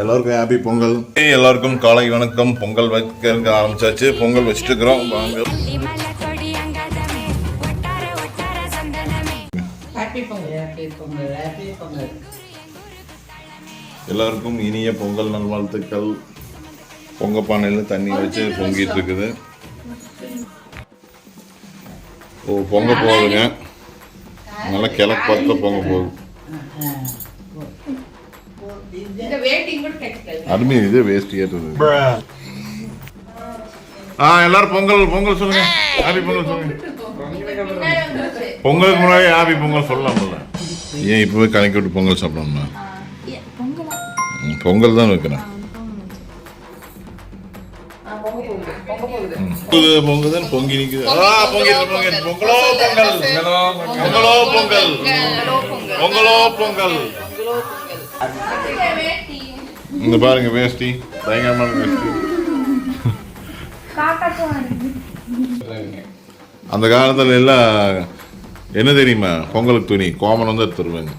எல்லாருக்கும் ஹாப்பி பொங்கல். ஏ எல்லாருக்கும் காலை வணக்கம். பொங்கல் வைக்க ஆரம்பிச்சாச்சு. பொங்கல் வச்சுட்டு இருக்கிறோம் வாங்க எல்லாருக்கும் இனிய பொங்கல் நல்வாழ்த்துக்கள். பொங்க பானையில் தண்ணி வச்சு பொங்கிட்டு இருக்குது. ஓ பொங்க போகுதுங்க. நல்லா கிழக்கு பார்த்து பொங்க போகுது. அருமை இது வேஸ்ட் ஏற்றுது. ஆ எல்லாரும் பொங்கல் பொங்கல் சொல்லுங்க. ஹாப்பி பொங்கல் சொல்லுங்க. பொங்கலுக்கு முன்னாடி ஹாப்பி பொங்கல் சொல்லலாம்ல ஏன் இப்போவே கணக்கி விட்டு பொங்கல் சாப்பிடணுமா பொங்கல்? தான் வைக்கிறேன் பொங்குது பொங்குதுன்னு பொங்கி நிக்குது. பொங்கிட்டு பொங்கலோ பொங்கல். பொங்கலோ பொங்கல். பொங்கலோ பொங்கல். இங்க பாருங்க வேஷ்டி. பயங்கரமான வேஷ்டி. அந்த காலத்துல எல்லாம் என்ன தெரியுமா? பொங்கலுக்கு துணி கோமனம் தான் எடுத்துருவாங்க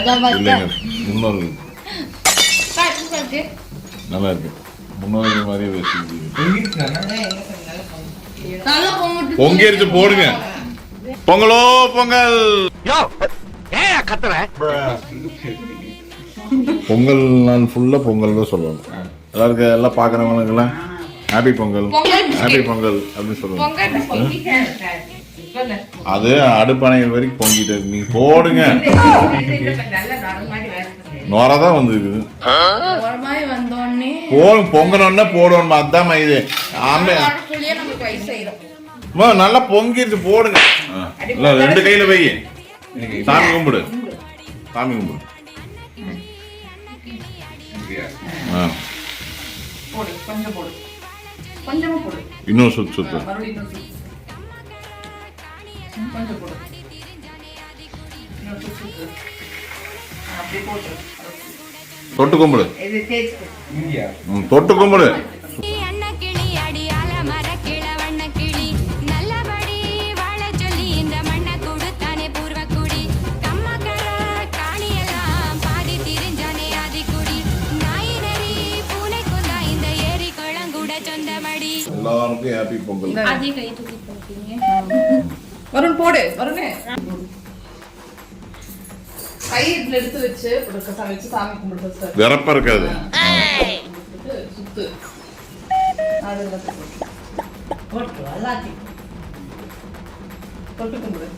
அதான் இல்லைங்க. முன்னோர்கள். நல்லா இருக்கு. முன்னோர்கள் மாதிரியே வேஷ்டி நல்லா பொங்கிட்டு பொங்கி எடுத்து போடுங்க. பொங்கலோ பொங்கல். பொங்கல் நாள் ஃபுல்லா பொங்கல் தான் சொல்லுவாங்க எல்லாருக்கும் எல்லாம் பார்க்குறவங்களுக்கெல்லாம் ஹாப்பி பொங்கல் ஹாப்பி பொங்கல் அப்படின்னு சொல்லுவாங்க அது அடுப்பணைகள் வரைக்கும் பொங்கிட்டு இருக்கு. நீங்க போடுங்க. நோரா தான் வந்துருக்குது. போடும் பொங்கணும்னா போடணும் அதான் இது. ஆமே நல்லா பொங்கிடுச்சு போடுங்க. ரெண்டு கையில வை. சாமி கும்பிடு. சாமி கும்பிடு. போடு கொஞ்சம் போடு கொஞ்சமா போடு இன்னும் சுத்து சுத்து மறுபடியும் இன்னும் சுத்து. ம், கொஞ்சம் போடு. இன்னும் சுத்து, சுத்து. ஆ, அப்படியே போட்டு. தொட்டு கும்பிடு. இது தேய்ச்சி ம், தொட்டு கும்பிடு. எல்லாருக்கும் ஹாப்பி பொங்கல். அதே கை தூக்கி போட்டீங்க வருண் போடு வருணே. கை இதுல எடுத்து வச்சு வச்சு சாமி கும்பிட்டு சார் விறப்ப இருக்காது. சுத்து. அது எல்லாத்தையும் போட்டு. போட்டு எல்லாத்தையும். தொட்டு கும்பிடு.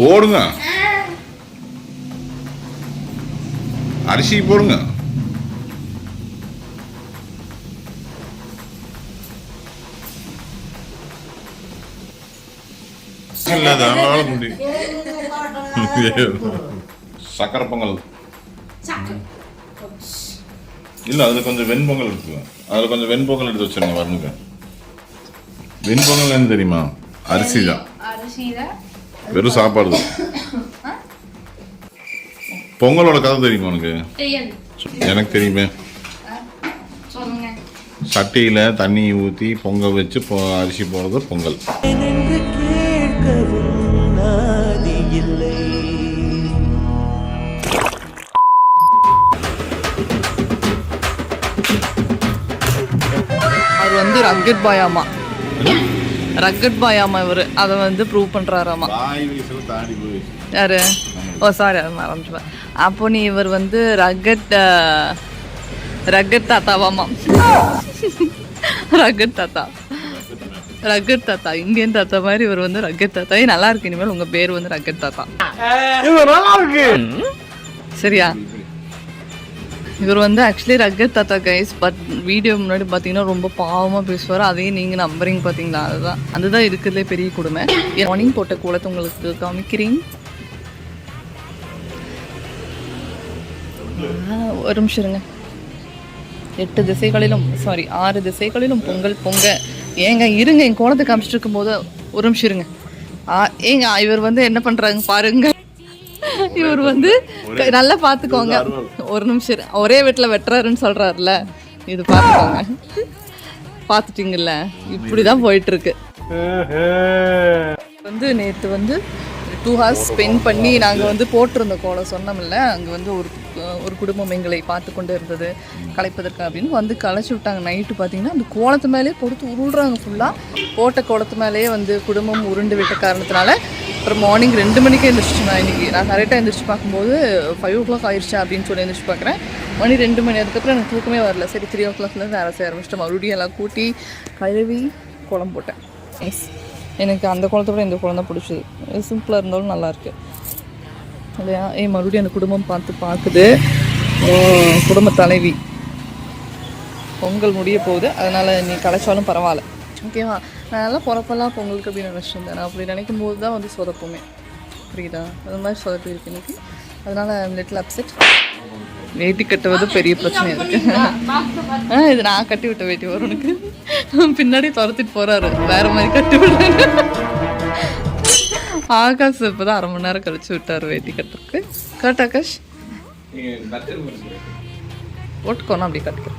போடுங்க. அரிசி போடுங்க. இல்ல அது அவங்களால முடியும். சக்கரை பொங்கல். இல்ல அதுல கொஞ்சம் வெண்பொங்கல் எடுத்துக்கலாம் அதுல கொஞ்சம் வெண்பொங்கல் எடுத்து வச்சிருங்க வரணுங்க வெண்பொங்கல் என்ன தெரியுமா? அரிசி தான் அரிசியில வெறும் சாப்பாடு தான். பொங்கலோட கதை தெரியுமா உனக்கு? எனக்கு தெரியுமே. சட்டியில் தண்ணி ஊற்றி பொங்க வச்சு பொ- அரிசி போடுறது பொங்கல். அவர் வந்து ரக்கட் பாயாமா ரக்கட் பாயாமா இவர். அதை வந்து ப்ரூவ் போய் யாரு? ஓ சாரி அது மறந்துட்டேன். அப்போ நீ இவர் வந்து ரக்கட் ரக்கட் தாத்தாவாமா? ரக்கட் தாத்தா. ரக்கட் தாத்தா. இந்தியன் தாத்தா மாதிரி இவர் வந்து ரக்கட் தாத்தா. நல்லா இருக்கு. இனிமேல் உங்க பேர் வந்து ரக்கட் தாத்தா. சரியா? இவர் வந்து ஆக்சுவலி ரகத் தாத்தா கைஸ் பட் வீடியோ முன்னாடி பார்த்தீங்கன்னா ரொம்ப பாவமாக பேசுவார். அதையும் நீங்கள் நம்புறீங்க பார்த்தீங்களா அதுதான். அதுதான் இருக்கிறதுலே பெரிய கொடுமை. மார்னிங் போட்ட கோலத்தை உங்களுக்கு காமிக்கிறேன். ஒரு நிமிஷம் இருங்க. எட்டு திசைகளிலும் சாரி ஆறு திசைகளிலும் பொங்கல் பொங்க. ஏங்க இருங்க என் கோலத்தை காமிச்சிட்டு இருக்கும்போது ஒரு நிமிஷம் இருங்க. ஆ, ஏங்க இவர் வந்து என்ன பண்றாங்க பாருங்க. இவர் வந்து நல்லா பாத்துக்கோங்க. ஒரு நிமிஷம். ஒரே வீட்டுல வெட்டுறாருன்னு சொல்றாருல. இது பாத்துக்கோங்க. பாத்துட்டீங்கல்ல? இப்படிதான் போயிட்டு இருக்கு வந்து நேற்று வந்து டூ ஹவர்ஸ் ஸ்பெண்ட் பண்ணி நாங்கள் வந்து போட்டிருந்த கோலம் சொன்னோம்ல அங்கே வந்து ஒரு ஒரு குடும்பம் எங்களை பார்த்து கொண்டு இருந்தது கலைப்பதற்கு அப்படின்னு வந்து கலைச்சி விட்டாங்க. நைட்டு பார்த்தீங்கன்னா அந்த கோலத்து மேலேயே பொறுத்து உருள்றாங்க ஃபுல்லாக போட்ட கோலத்து மேலேயே வந்து குடும்பம் உருண்டு விட்ட காரணத்தினால அப்புறம் மார்னிங் ரெண்டு மணிக்கு எழுந்திரிச்சு நான் இன்னைக்கு. நான் கரெக்டாக எழுந்திரிச்சு பார்க்கும்போது ஃபைவ் ஓ கிளாக் ஆயிடுச்சா அப்படின்னு சொல்லி எழுந்திரிச்சு பார்க்குறேன். மணி ரெண்டு மணி. அதுக்கப்புறம் எனக்கு தூக்கமே வரல. சரி த்ரீ ஓ கிளாக்லேருந்து வேலை செய்ய ஆரம்பிச்சிட்டேன். மறுபடியும் எல்லாம் கூட்டி கழுவி கோலம் போட்டேன். எஸ் எனக்கு அந்த குளத்தை விட இந்த குளம் தான் பிடிச்சது சிம்பிளாக இருந்தாலும் நல்லா இருக்கு. இல்லையா? ஏ மறுபடியும் அந்த குடும்பம் பார்த்து பார்க்குது. குடும்ப தலைவி. பொங்கல் முடிய போகுது. அதனால் நீ கலைச்சாலும் பரவாயில்ல. ஓகேவா நான் எல்லாம் பிறப்பெல்லாம் பொங்கலுக்கு அப்படின்னு நினச்சிருந்தேன் நான் அப்படி நினைக்கும் போது தான் வந்து சொதப்புமே. புரியுதா? அது மாதிரி சொதப்பி இருக்கு எனக்கு அதனால் லிட்டில் அப்செட் வேட்டி கட்டுவது பெரிய பிரச்சனை இருக்கு ஆ இது நான் கட்டி விட்ட வேட்டி வருவனுக்கு பின்னாடி துரத்திட்டு போறாரு. வேற மாதிரி கட்டி விடுறேன் ஆகாஷ் இப்போதான் அரை மணி நேரம் கழிச்சு விட்டாரு வேட்டி கட்டுறதுக்கு. கரெக்ட் ஆகாஷ். ஓட்டுக்கோனா அப்படி கட்டுக்கிறேன்.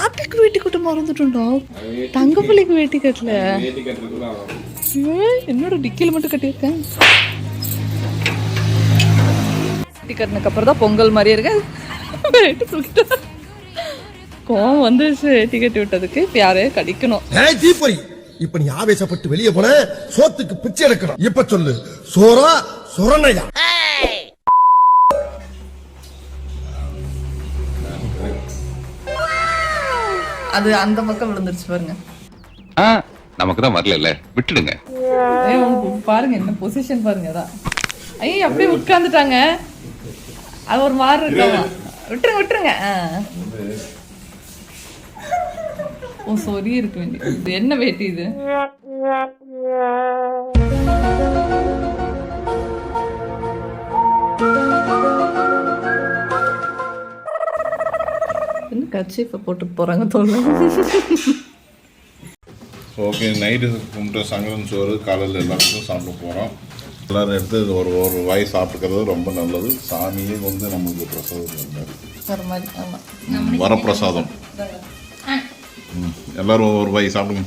கட்ட மறந்துட்டோம்டா. தங்க பிள்ளைக்கு வேட்டி கட்டல. ஏய், என்னோட டிக்கில மட்டும் கட்டியிருக்கேன் வேட்டி கட்டினதுக்கு அப்புறம் தான் பொங்கல் மாதிரியே இருக்கு. வேட்டி தூக்கிட்டேன் கோவம் வந்துருச்சு வேட்டி கட்டி விட்டதுக்கு. இப்போ யாரையும் கடிக்கணும். ஏய் தீப்பொறி. இப்ப நீ ஆவேசப்பட்டு வெளியே போன சோத்துக்கு பிச்சை எடுக்கணும். இப்ப சொல்லு. சோறா சுரணையா? அது அந்த பக்கம் விழுந்துருச்சு பாருங்க. நமக்கு தான் வரல விட்டுடுங்க. பாருங்க என்ன பொசிஷன் பாருங்க அதான். ஐயோ அப்படியே உட்காந்துட்டாங்க அது ஒரு மாதிரி இருக்காமா விட்டுருங்க விட்டுருங்க. ஓ சொறி இருக்க வேண்டியது. இது என்ன வேட்டி இது? கட்சிப்பை போட்டு போறாங்க தோல்ல ஓகே நைட்டு கும்பிட்டு சங்கரன் சோறு காலையில் எல்லாருக்கும் சாப்பிட போகிறோம் எல்லோரும் எடுத்து ஒரு ஒரு வாய் சாப்பிட்டுக்கிறது ரொம்ப நல்லது. சாமியே வந்து நம்மளுக்கு பிரசாதம் வரப்பிரசாதம். எல்லாரும் ஒரு வாய் சாப்பிடுங்க.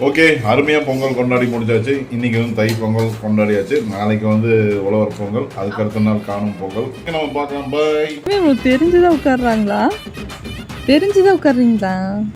ஓகே அருமையாக பொங்கல் கொண்டாடி முடிஞ்சாச்சு இன்றைக்கி வந்து தை பொங்கல் கொண்டாடியாச்சு. நாளைக்கு வந்து உழவர் பொங்கல். அதுக்கு அடுத்த நாள் காணும் பொங்கல். நம்ம பார்க்கலாம். பாய் உங்களுக்கு தெரிஞ்சுதான் உட்காடுறாங்களா தெரிஞ்சுதான் உட்காடுறீங்களா